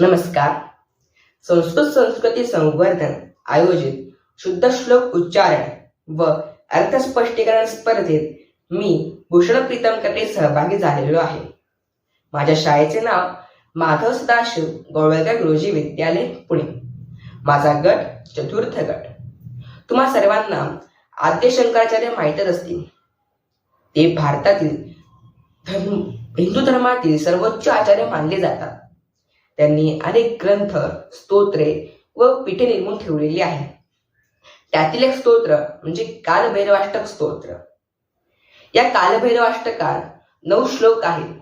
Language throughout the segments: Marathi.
नमस्कार. संस्कृत संस्कृती संवर्धन आयोजित शुद्ध श्लोक उच्चारण व अर्थ स्पष्टीकरण स्पर्धेत मी भूषण प्रीतम कटे सहभागी झालेलो आहे. माझ्या शाळेचे नाव माधव सदाशिव गोळवलकर गुरुजी विद्यालय पुणे. माझा गट चतुर्थ गट. तुम्हा सर्वांना आद्य शंकराचार्य माहीतच असतील. ते भारतातील धर्म हिंदू धर्मातील सर्वोच्च आचार्य मानले जातात. त्यांनी अनेक ग्रंथ स्तोत्रे व पीठे निर्मून ठेवलेली आहेत. त्यातील एक स्तोत्र म्हणजे कालभैरवाष्टक स्तोत्र. या कालभैरवाष्टकात नऊ श्लोक आहेत.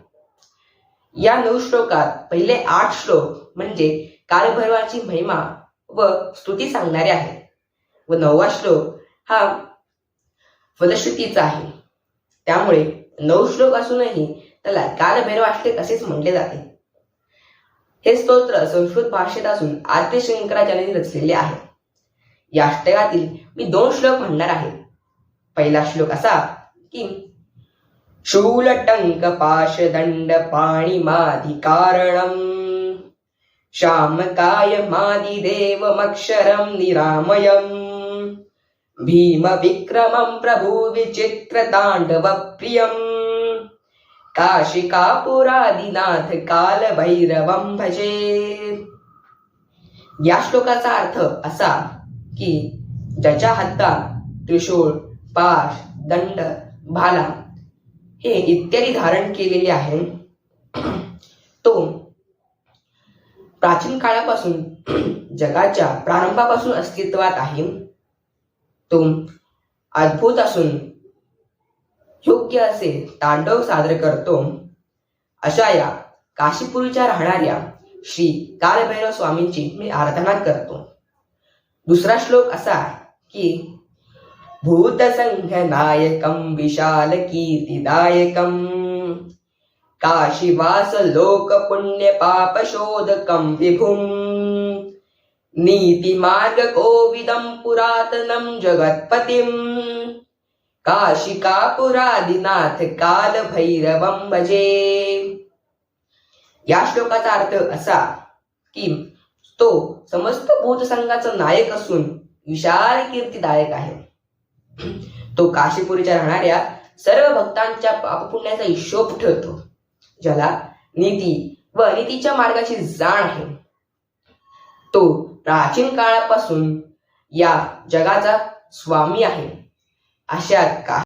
या नऊ श्लोकात पहिले आठ श्लोक म्हणजे कालभैरवाची महिमा व स्तुती सांगणारे आहेत. व नववा श्लोक हा फलश्रुतीचा आहे. त्यामुळे नऊ श्लोक असूनही त्याला कालभैरवाष्टक असेच म्हटले जाते. हे स्तोत्र संस्कृत भाषेत असून आद्य शंकराचार्यांनी रचलेले आहे. या अष्टकातील मी दोन श्लोक म्हणणार आहे. पहिला श्लोक असा की शूलटंक पाश दंड पाणिमाधिकारणम श्यामकाय मादिदेवमक्षरं निरामयम् भीम विक्रमं काशिकापुरादिनाथ काल भैरवं भजे. या श्लोकाचा अर्थ असा की ज्याच्या हातात त्रिशूळ पाश दंड भाला हे इत्यादी धारण केलेले आहे तो प्राचीन काळापासून जगाच्या प्रारंभापासून अस्तित्वात आहे. तो अद्भुत असून योग्य असे तांडव सादर करतो. अशा या काशीपुरीच्या राहणाऱ्या श्री कालभैरव स्वामींची मी आराधना करतो. दुसरा श्लोक असा की भूतसंघनायकं विशाल कीर्तिदायकं काशीवास लोक पुण्य पाप विभुं नीतिमार्ग कोविदं पुरातनं जगत्पतिं काशिकापुरादिनाथ काल भैरवं भजे. या श्लोकाचा अर्थ असा की तो समस्त भूतसंघाचा नायक असून विशाल कीर्तिदायक आहे. तो काशीपुरीच्या राहणाऱ्या सर्व भक्तांच्या पापपुण्याचा हिशोब ठेवतो ज्याला नीती व अनितीच्या मार्गाची जाण आहे. तो प्राचीन काळापासून या जगाचा स्वामी आहे. अशा का